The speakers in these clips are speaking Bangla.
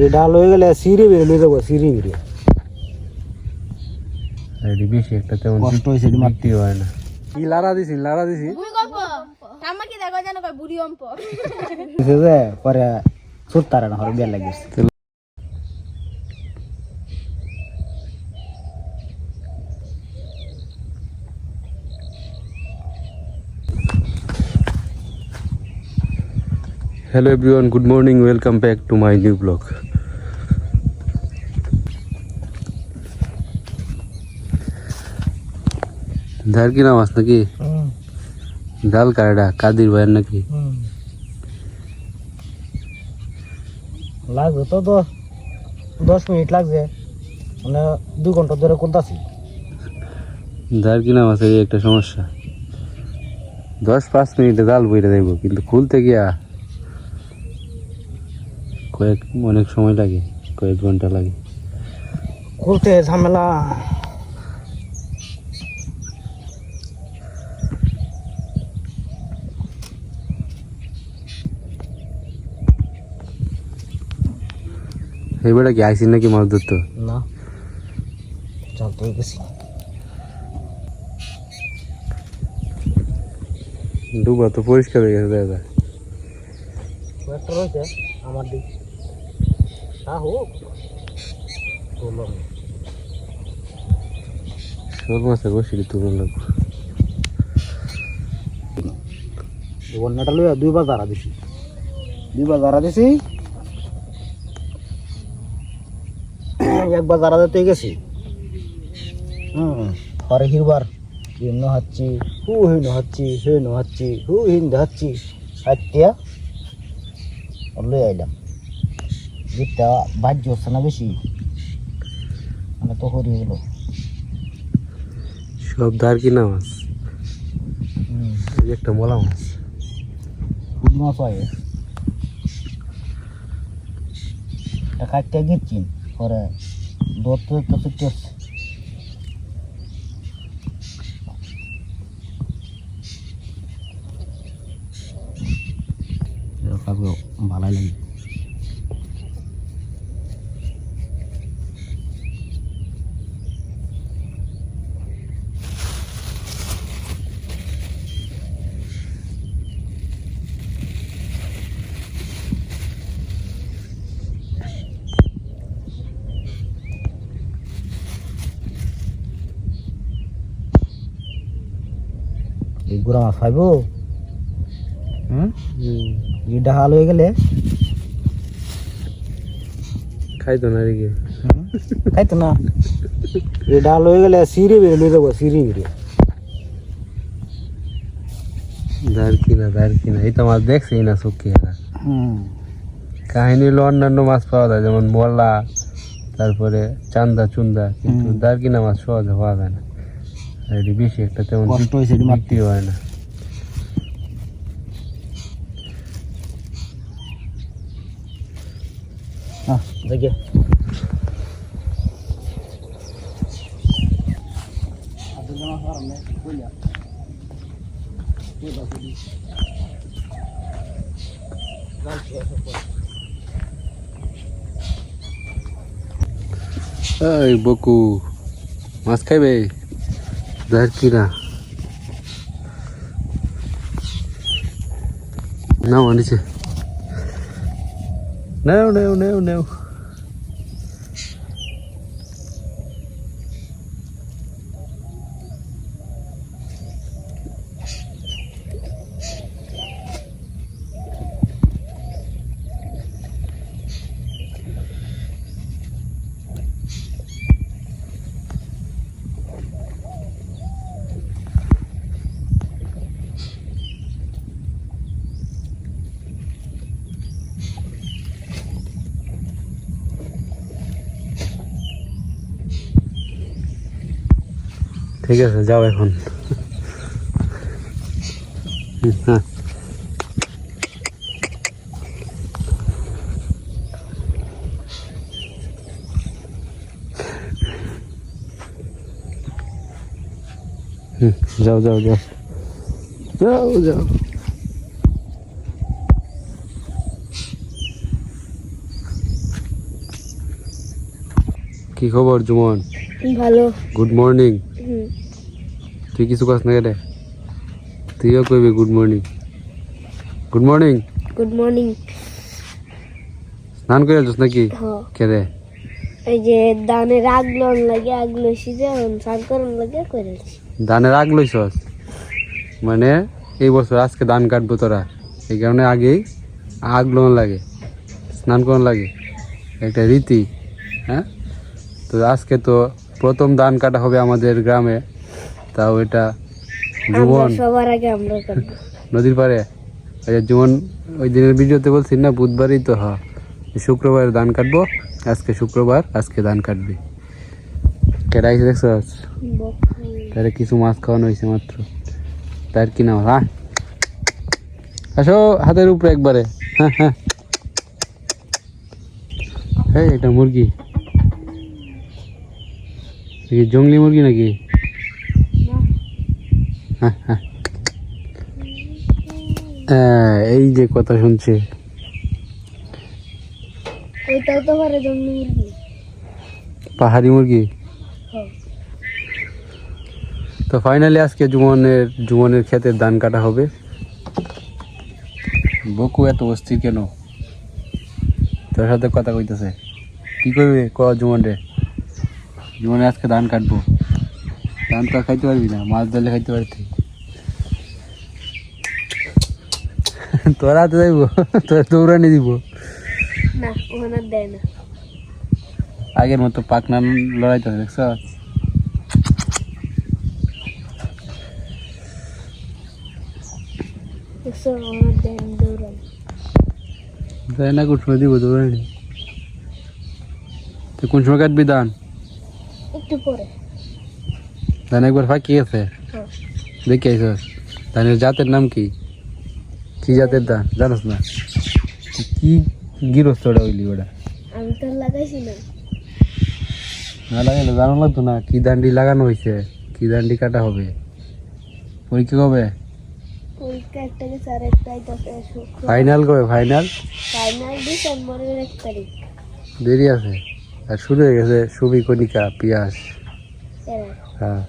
এই ডাল হয়ে গেলে সিঁড়ি বেরিয়ে নিয়ে যাব সিঁড়ি বেরিয়ে এটি বেশি একটা তেমন কষ্ট হয়েছে মারতে। হয় না। কি লারা দিছি লারা দিছি? ভূমিকম্প। ঠাম্মা কি দেখো জানো দিছে যে পরে সুতারে না হরে বিয়ার লাগিয়েছে hello everyone good morning welcome back to my new blog ধার কি নাম আস নাকি ডাল কারডা কাদির ভাইয়ের নাকি লাগবে তো দশ দশ মিনিট লাগছে মানে দু ঘণ্টা ধরে করতেছি ধার কি নাম আছে এই একটা সমস্যা দশ পাঁচ মিনিটে জাল বইটা দেব কিন্তু খুলতে গিয়া কয়েক অনেক সময় লাগে কয়েক ঘণ্টা লাগে। খুলতে ঝামেলা। এবারে কি আইসি নাকি মাছ ধরতো? না হয়ে গেছি ডুবা তো পরিষ্কার হয়ে গেছে দাদা। আমার দিক। তা হোক লাগবে বন্যাটা লইয়া দুইবার দাঁড়া দিছি দুইবার দাঁড়া দিছি একবার দাঁড়া দিতে গেছি হুম হরে হিরবার হিন্ন হাচ্ছি হু হিন হাচ্ছি হিন হাচ্ছি হু হিন হাচ্ছি হাতিয়া লই আইলাম দিকটা বাজ্য হচ্ছে না বেশি। মানে তো হরি গেল সব ধার কিনা মাছ? একটা মলা মাছ। খুব মাছ হয়। এটা কাটতে গেছি পরে দৌড়তে তো ছুটতে হচ্ছে ভালোই লাগে। গুড়া মাছ পাইব হুম? এই ডাহাল হয়ে গেলে? খাইতো না রে খাইতো না? এই ডাল হয়ে গেলে সিঁড়ি বেরিয়ে নিয়ে যাব সিঁড়ি বেরিয়ে ধার কিনা ধার কিনা এই তো মাছ দেখছি না চোখে কাহিনী হলো অন্যান্য মাছ পাওয়া যায় যেমন মলা তারপরে চান্দা চুন্দা কিন্তু হুম। কিনা মাছ সহজে পাওয়া যায় না। আর এটি বেশি একটা তেমন কষ্ট হয়েছে এটি মারতে বিক্রি হয় না হ্যাঁ দেখে এই বকু মাছ Berkira. Now, it? No, no, no, no. ঠিক আছে যাও এখন। হ্যাঁ যাও যাও যাও। যাও যাও। কি খবর জুমন? ভালো। গুড মর্নিং তুই কিছু কাজ না রে? তুইও কইবি good morning good morning good morning স্নান করে যাস নাকি? কে রে? এই যে দানের আগলো লাগে আগলো সিজে স্নান করন লাগে করেছি ধানের আগ লইছস? মানে এই বছর আজকে ধান কাটবো তোরা। এই কারণে আগেই আগ লোন লাগে স্নান করন লাগে। একটা রীতি হ্যাঁ? তো আজকে তো প্রথম ধান কাটা হবে আমাদের গ্রামে। তাও এটা জীবন সবার আগে আমরা নদীর পাড়ে। ওই জীবন ওই দিনের ভিডিওতে বলছি না বুধবারই তো হ। শুক্রবার ধান কাটবো আজকে শুক্রবার আজকে ধান কাটবি। কেটাই দেখছস তারে কিছু মাছ খাওয়ানো হয়েছে মাত্র। তার কি নাম? হ্যাঁ আসো হাতের উপরে একবারে। হ্যাঁ হ্যাঁ। এই এটা মুরগি। জঙ্গলি মুরগি নাকি? হ্যাঁ এই যে কথা শুনছে। ওইটাও তো পারে জন্ম মুরগি পাহাড়ি মুরগি? হ্যাঁ। তো ফাইনালি আজকে জুমনের জুমনের ক্ষেতের ধান কাটা হবে। বকু এত অস্থির কেন? তোর সাথে কথা কইতেছে। কি করবে? ক জুমন রে জুমনে আজকে ধান কাটবো। ধান তো খাইতে পারবি না মাছ ধরলে খাইতে পারতি। তোরা হাতে যাইব তোরা দৌড়ানি দিব। আগের মতো পাকনা লড়াইতে দেখছ? দেয় না কোন সময় দিব দৌড়ানি। কোন সময় কাটবি ধান? একটু পরে। ধান একবার ফাঁকি গেছে হ্যাঁ। দেখি আইসস ধানের জাতের নাম কি? কি জাতের ধান জানোস না? কি গিরস্ত ওটা হইলি ওটা? আমি তো লাগাইছি না। না লাগাইলে জানো লাগতো না? কি দান্ডি লাগানো হয়েছে কি দান্ডি কাটা হবে? পরীক্ষা কবে? ফাইনাল কবে? ফাইনাল? ফাইনাল ডিসেম্বরের এক তারিখ। দেরি আছে। আর শুরু হয়ে গেছে সুবি কণিকা পিয়াস। হ্যাঁ।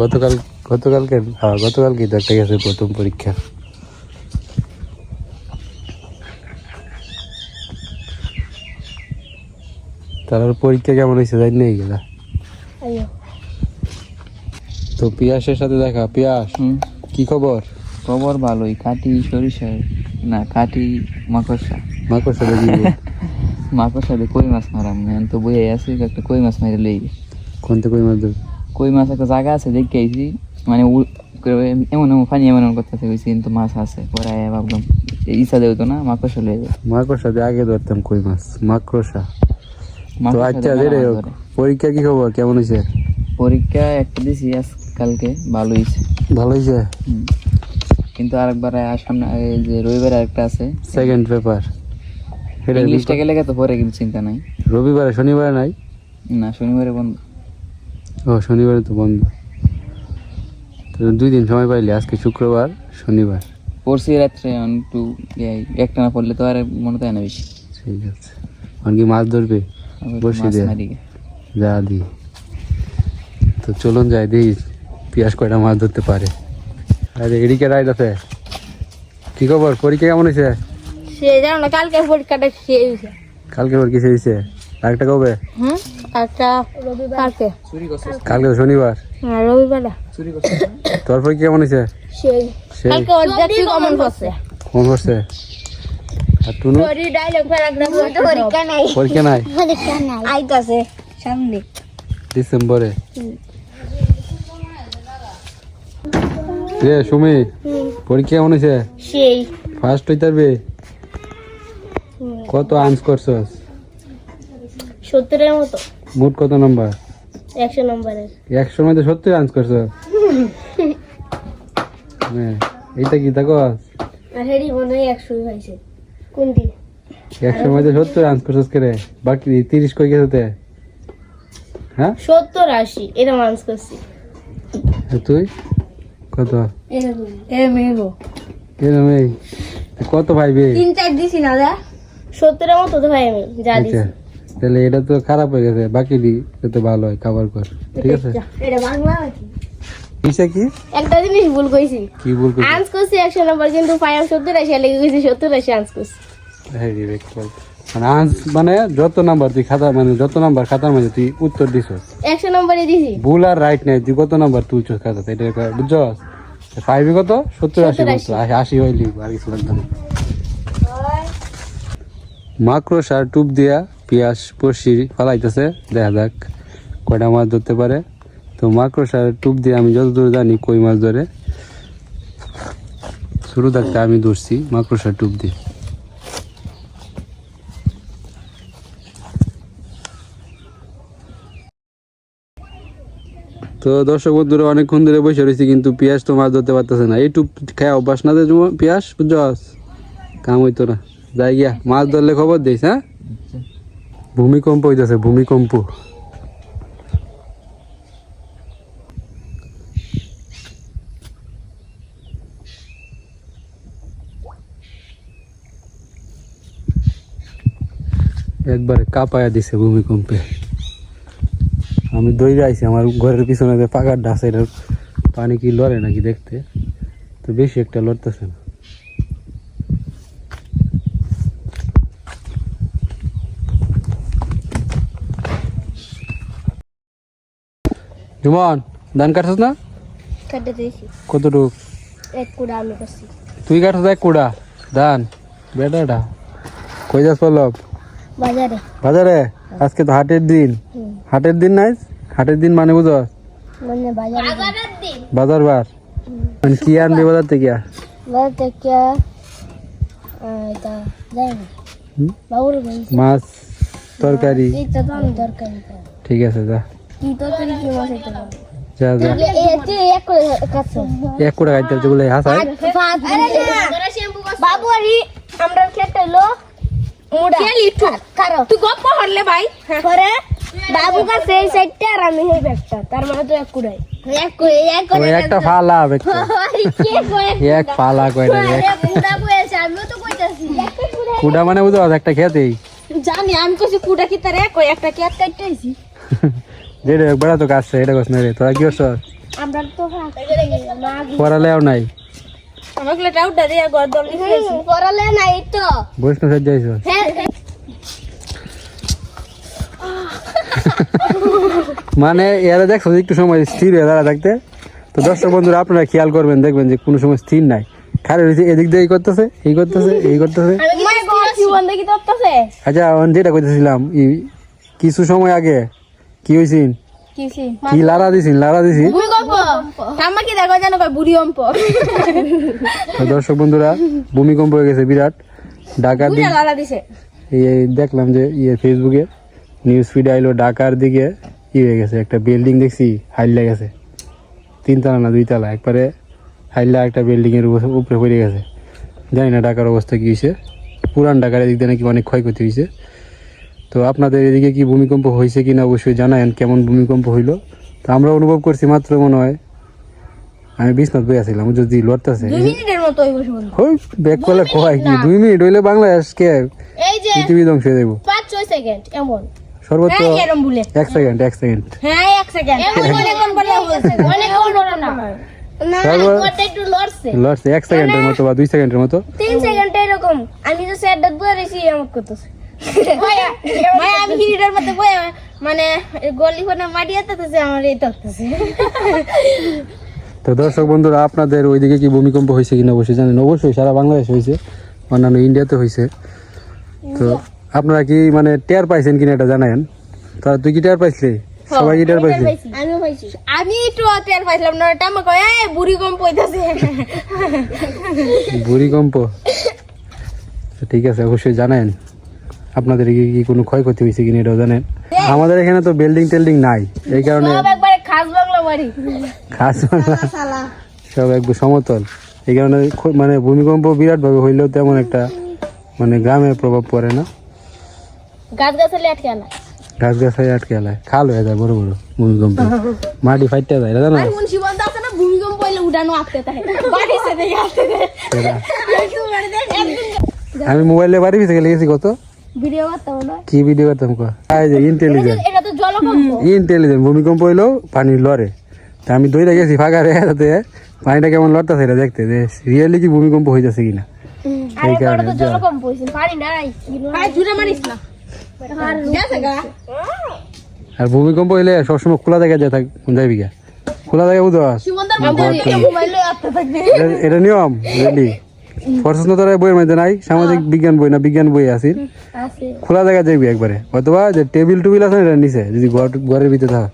গতকাল গতকালকে হ্যাঁ গতকালকে তো একটা গেছে প্রথম পরীক্ষা। তারপর পরীক্ষা কেমন হয়েছে জানি নেই গেলা তো পিয়াসের সাথে দেখা পিয়াস কি খবর? খবর ভালোই কাটি সরিষা না কাটি মাকড়সা। মাকড় সাথে দিব। মাকড়সা দিয়ে কই মাছ মারাম? না তো বইয়ে আছে একটা কই মাছ মারি লই কোন তো কই মাছ ধরবি? কই মাছ একটা জায়গা আছে দেখে আইছি। মানে এমন এমন পানি এমন এমন করতেছে কইছি কিন্তু মাছ আছে পরে ভাবলাম ইচ্ছা দেও তো না মাকড়সা লয়ে যায় মাকড় সাথে আগে ধরতাম কই মাছ মাকড়সা। তো আচ্ছা দিয়ে রে পরীক্ষা কি খবর? কেমন হয়েছে পরীক্ষা একটা দিছি আজ কালকে ভালো হয়েছে ভালো হয়েছে কিন্তু আরেকবার আর সামনে এই যে রবিবার আরেকটা আছে। সেকেন্ড পেপার ইংলিশটা গেলে তো পরে কিন্তু চিন্তা নাই। রবিবারে শনিবারে নাই? না শনিবারে বন্ধ। ও শনিবারে তো বন্ধ। তো দুই দিন সময় পাইলি আজকে শুক্রবার শনিবার। পড়ছি রাত্রে একটু একটা না পড়লে তো আর মনে হয় না বেশি। ঠিক আছে। এখন কি মাছ ধরবে। যা দি তো চলুন যাই দিই পিয়াস কয়টা মাছ ধরতে পারে। আরে এদিকে রাইড আছে। কি খবর? পরীক্ষা কেমন হয়েছে? সে জানো না কালকে পরীক্ষাটা সে হয়েছে। কালকে ওর কিছু হয়েছে। একটা কবে? হুম? একটা কালকে? কালকে শনিবার। হ্যাঁ রবিবার। তোর কেমন হয়েছে? সেই। সেই। কালকে অর্ধেক কমন করছে? ফোন করছে? আর টুনু? ওরি ডায়লগ প্যারাগ্রাফ পরীক্ষা নাই। পরীক্ষা নাই? পরীক্ষা নাই। আইতাছে সামনে। ডিসেম্বরে। রে সুমি পরীক্ষা কেমন হয়েছে? সেই। ফার্স্ট হইতে পারবে? কত আনস করছস? সত্তরের মতো। মোট কত নাম্বার? একশো নম্বরের একশোর মধ্যে সত্তর আনস করছ? হ্যাঁ এইটা কি দেখো? আর হেরি মনে হয় একশোই হয়েছে। কোনটি? একশোর মধ্যে সত্তর আনস করছস করে বাকি তিরিশ কই গেছে তে? হ্যাঁ? সত্তর আশি করছি। তুই? কত? এরকম এই কত ভাইবে তিন চার দিছি না দা সত্তরের মতো তো ভাই আমি যা আচ্ছা। দিছি। তাহলে এটা তো খারাপ হয়ে গেছে বাকি দি তো ভালো হয় খাবার কর ঠিক আছে? এটা বাংলা নাকি? কিসে কি? একটা জিনিস ভুল কইছি। কি ভুল করছিস আন্স করছি একশো নম্বর কিন্তু পাইলাম সত্তর আশি লেগে গেছি সত্তর আশি আন্স করছি। হ্যাঁ রে, মানে মানে যত নাম্বার তুই খাতা মানে যত নাম্বার খাতার মধ্যে তুই উত্তর নম্বরে দিছি। ভুল আর রাইট নাই তুই কত নাম্বার খাতাতে? এটা বুঝছস? কত? সত্তর আশি বলতো আশি। হইলি আর কিছু লাগবে না। মাকড় সার টুপ দিয়া পেঁয়াজ পড়শি ফালাইতেছে, দেখা যাক কয়টা মাছ ধরতে পারে। তো মাকড় সার টুপ দিয়ে আমি যতদূর জানি কই মাছ ধরে। শুরু থাকতে আমি ধরছি মাকড় সার টুপ দিয়ে। তো দর্শক বন্ধুরা, অনেকক্ষণ ধরে বসে রয়েছি, কিন্তু পেঁয়াজ তো মাছ ধরতে পারতেছে না। এই টুপ খায় অভ্যাস না পেঁয়াজ বুঝছস? কাম হইতো না। যাই গিয়া, মাছ ধরলে খবর দিস হ্যাঁ? ভূমিকম্প হইতেছে, ভূমিকম্প। একবারে কাঁপায়া দিছে ভূমিকম্পে। আমি দৌড়ে আইছি, আমার ঘরের পিছনে যে পাকার ডাস পানি কি লড়ে নাকি দেখতে? তো বেশি একটা লড়তেছে না। জুমন ধান কাটছিস না? কতটুক? তুই কাটছিস এক কুড়া? ধান? বেটাটা? কই যাস পল্লব? বাজারে। বাজারে? আজকে তো হাটের দিন। হাটের দিন নাই? হাটের দিন মানে বুঝস? মানে বাজারে। বাজারের দিন। বাজার বার। মানে কি আনবি বাজার থেকে? বাজার থেকে মাছ তরকারি। ঠিক আছে যা। কি তরকারি কি মাছ এটা যা যা। তুই এক করে কাটছো। এক কোটা খাইতে হচ্ছে বলে বাবু আরি আমরা খেতে লো মুড়া কারও তুই গপ্প হরলে ভাই। পরে বাবু কাছে এই সাইডটা আর আমি এই ব্যাগটা তার মানে তো এক কুড়াই এক কুড়াই এক ওই একটা ফালা একটা। এক ফালা কয়টা এক। মুড়া বয়েছে আমিও তো কইতাছি। কুড়া মানে বুঝো একটা খেতেই। জানি আমি কইছি কুড়া কি তার এক একটা কেট কাটতেছি রে রে বেড়া তো কাটছে এটা কস না রে তোরা কি করছ আমরা তো না পড়ালেও নাই। আমাকে টাউটা দিয়া গদল লিখেছি পড়ালে নাই তো। বৈষ্ণব সাজ যাইছ? হ্যাঁ মানে এরা দেখছ একটু সময় স্থির হয়ে দাঁড়া থাকতে? তো দর্শক বন্ধুরা আপনারা খেয়াল করবেন দেখবেন যে কোনো সময় স্থির নাই। খারে রয়েছে এদিক দিয়ে এই করতেছে এই করতেছে এই করতেছে। আমি কি বন্ধ কি করতেছে। আচ্ছা আমি যেটা কইতেছিলাম ই- কিছু সময় আগে কি কিসি কি লারা দিছিস লারা দিছি কি দেখো জানো কয় বুড়িকম্প দর্শক বন্ধুরা ভূমিকম্প হয়ে গেছে বিরাট ঢাকার দিক বুড়া লালা দিছে। এই দেখলাম যে ইয়ে ফেসবুকে নিউজ ফিড আইলো ঢাকার দিকে ই হয়ে গেছে। একটা বিল্ডিং দেখছি হাইল্লা গেছে তিনতলা না দুইতলা একবারে হাইল্লা একটা বিল্ডিং এর উপর- উপরে পড়ে গেছে। জানি না ঢাকার অবস্থা কি হয়েছে পুরান ঢাকার দিক দিয়ে নাকি অনেক ক্ষয়ক্ষতি হয়েছে তো আপনাদের এদিকে কি ভূমিকম্প হয়েছে কিনা অবশ্যই জানায়েন কেমন ভূমিকম্প হইল? তো আমরা অনুভব করছি মাত্র মনে হয় আমি বিশ্বনাথ বই আসছিলাম যদি লড়তেছে। ওই ব্যাক করলে কয় কি দুই মিনিট হইলে বাংলাদেশ কে পৃথিবী ধ্বংস হয়ে যাব পাঁচ ছয় সেকেন্ড এমন। সর্বোচ্চ হ্যাঁ এক সেকেন্ড এক সেকেন্ড। হ্যাঁ এক সেকেন্ড। না। না লড়ছে। এক সেকেন্ডের মতো বা দুই সেকেন্ডের মতো। তিন সেকেন্ড এরকম। আমি তো স্যার আমার করতেছে আমি হিরিটার মধ্যে বয়ে মানে গলি ফোনে মাটি আতেছে আমার এই তত্ত্বছে তো দর্শক বন্ধুরা আপনাদের ওইদিকে কি ভূমিকম্প হয়েছে কিনা অবশ্যই জানেন। অবশ্যই সারা বাংলাদেশ হয়েছে অন্যান্য ইন্ডিয়াতে হয়েছে। তো আপনারা কি মানে টের পাইছেন কিনা এটা জানায়েন তা তুই কি টের পাইছিলি? সবাই কি টের পাইছে। আমি পাইছি। আমি একটু টের পাইছিলাম না টামা কয় এই বুড়ি কম পইতাছে ভূমিকম্প? তো ঠিক আছে অবশ্যই জানেন। আপনাদের কি কি কোনো ক্ষয়ক্ষতি হয়েছে কিনা এটাও জানেন? আমাদের এখানে তো বিল্ডিং টেল্ডিং নাই এই কারণে সব একবারে খাস বাংলা সব একটু সমতল। এই কারণে মানে ভূমিকম্প বিরাট ভাবে হইলেও তেমন একটা মানে গ্রামে প্রভাব পড়ে না। গাছ গাছালি আটকে না। গাছ আটকে খাল হয়ে যায় বড় বড় ভূমিকম্প। মাটি ফাইটে যায় এটা জানো? আছে না ভূমিকম্প হইলে উঠানো আটকে থাকে। বাড়ি সে দেখে আসতে আমি মোবাইলে বাড়ি পিছিয়ে গেলে গেছি কত? ভিডিও করতাম না কি ভিডিও করতাম কো এই যে ইন্টেলিজেন্ট এটা তো জলকম্প। ইন্টেলিজেন্ট ভূমিকম্প হইল পানি লড়ে। তা আমি দইটা গেছি ফাঁকা রে তাতে পানিটা কেমন লড়তেছে এটা দেখতে। যে রিয়েলি কি ভূমিকম্প হইতেছে কিনা? আরে কারণে জলকম্প হইছে পানি নাই ভাই জুড়ে মারিস না। আর ভূমিকম্প হইলে সবসময় খোলা জায়গায় যায় থাক যাইবি গা খোলা জায়গায় বুঝো এটা- নিয়ম রেডি ফরসনতরা বইয়ের মধ্যে নাই সামাজিক বিজ্ঞান বই না বিজ্ঞান বই আছে। আছে। খোলা জায়গা যাইবি একবারে। অথবা যে টেবিল টুবিল আছে এটা নিচে যদি ঘর ঘরের ভিতরে থাক।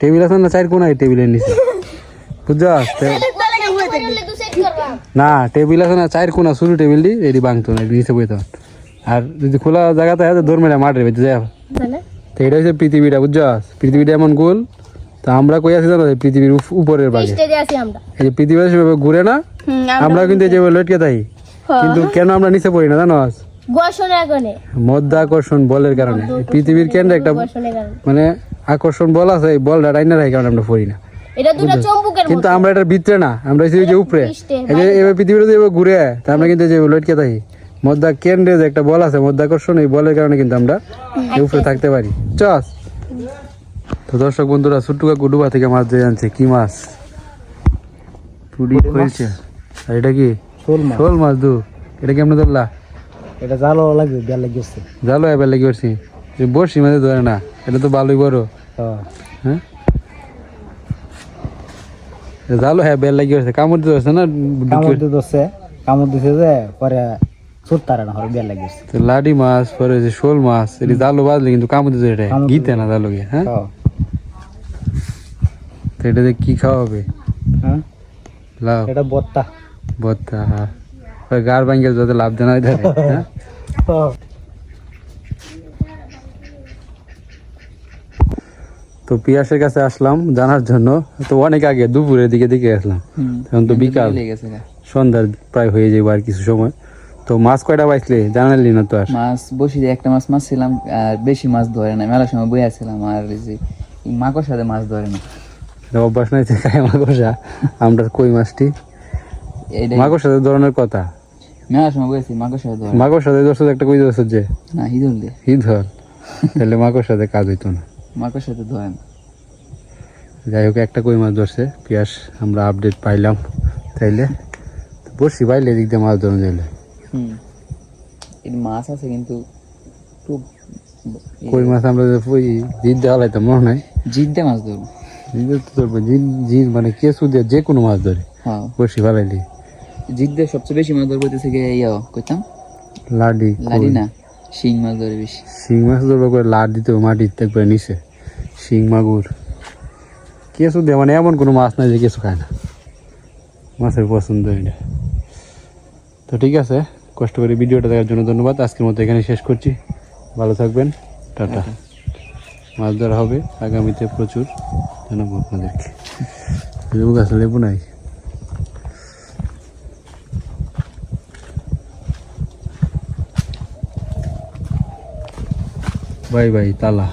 টেবিল আছে না চার কোনায় টেবিলের নিচে। বুঝছস না টেবিল আছে না চার কোনা শুরু টেবিল দি এটি ভাঙতো না নিচে বইতে আর যদি খোলা জায়গা থাকে তো দৌড় মেরে মাঠের ভিতরে যায় জানে তো এটা হচ্ছে পৃথিবীটা বুঝছস পৃথিবীটা এমন গোল তো আমরা কই আছি জানো পৃথিবীর উপরের আছি আমরা। এই যে পৃথিবী সেভাবে ঘুরে না আমরা কিন্তু এই যে লটকে থাকি। কিন্তু কেন আমরা নিচে পড়ি না জানো কারণে মধ্যাকর্ষণ বলের কারণে। পৃথিবীর কেন্দ্রে একটা মানে আকর্ষণ বল আছে এই বলটা ডাইনা রাখি কারণে আমরা পড়ি না। এটা দুটো চম্বুকের কিন্তু আমরা এটার ভিতরে না আমরা এই যে উপরে। এই যে এবার পৃথিবীতে যে ঘুরে তা আমরা কিন্তু এই যে লটকে থাকি। মধ্যা কেন্দ্রে যে একটা বল আছে মধ্যাকর্ষণ এই বলের কারণে কিন্তু আমরা এই উপরে থাকতে পারি। চস। তো দর্শক বন্ধুরা ছোট্টু কাকু ডুবা থেকে মাছ দিয়ে আনছে। কি মাছ? পুডি হয়েছে আর এটা কি? শোল মাছ। শোল মাছ দু এটা কেমনে ধরলা? এটা জালো লাগবে বেল লাগিয়েছে জালো এবার লেগে করছি বসি মাঝে ধরে না এটা তো ভালোই বড়। হ্যাঁ। জালো হ্যাঁ বেল লাগি হয়েছে কামড় দিতে হচ্ছে না? কামড় দিতে হচ্ছে কামড় দিছে যে পরে ছুটতারে না হরে বেল তো লাডি মাছ পরে যে শোল মাছ এটি জালো বাজলে কিন্তু কামড় দিতে এটা গিতে না জালো গিয়ে হ্যাঁ? হ্যাঁ। তো এটা দিয়ে কি খাওয়া হবে? হ্যাঁ? এটা বত্তা। ওই গার যাতে ধরে হ্যাঁ? তো পিয়াসের কাছে আসলাম জানার জন্য। তো অনেক আগে দুপুরের দিকে দিকে আসলাম। এখন তো বিকাল। সন্ধ্যার প্রায় হয়ে যাবে আর কিছু সময়। তো মাছ কয়টা পাইছিলে জানালি না তো আর। মাছ বসি দিয়ে একটা মাছ মাছ ছিলাম আর বেশি মাছ ধরে না। মেলার সময় বইয়া ছিলাম আর এই যে মাকড় সাথে মাছ ধরে না। অভ্যাস নাই যে খায় মাকড়সা। আমরা কই মাছটি? ধরনের কথা? মেলার সময় সাথে ধরছো একটা কই ধরছো যে? না হিদুল দিয়ে হি ধর তাহলে কাজ হইতো না। মাকড় সাথে ধরে না যাই হোক একটা কই মাছ ধরছে পিয়াস আমরা আপডেট পাইলাম তাইলে। বসি এদিক দিয়ে মাছ ধরুন যাইলে হুম। মাছ আছে কিন্তু খুব কই মাছ আমরা ওই জিদ দেওয়া লাইতাম মনে নাই? জিদ্দে মাছ ধরবো। জিদ তো ধরবো জিদ জিদ মানে কেঁচু দিয়ে যে কোনো মাছ ধরে। হ্যাঁ। বসি ফালাইলি জিদ্দে সবচেয়ে বেশি মাছ ধরবো হইতেছে গিয়ে ইয়া কইতাম? লাডি লাড়ি না শিং মাছ ধরে বেশি। শিং মাছ ধরবো করে লাড দিতে হবে মাটিতে একবার নিচে শিং মাগুর। কেঁচু দিয়ে মানে এমন কোনো মাছ নাই যে কেঁচু খায় না। মাছের পছন্দ এটা তো ঠিক আছে কষ্ট করে ভিডিওটা দেখার জন্য ধন্যবাদ। আজকের মতো এখানে শেষ করছি। ভালো থাকবেন। টাটা। মাছ ধরা হবে। আগামীতে প্রচুর জানাব আপনাদেরকে। লেবু গাছে লেবু নাই। বাই বাই তালা।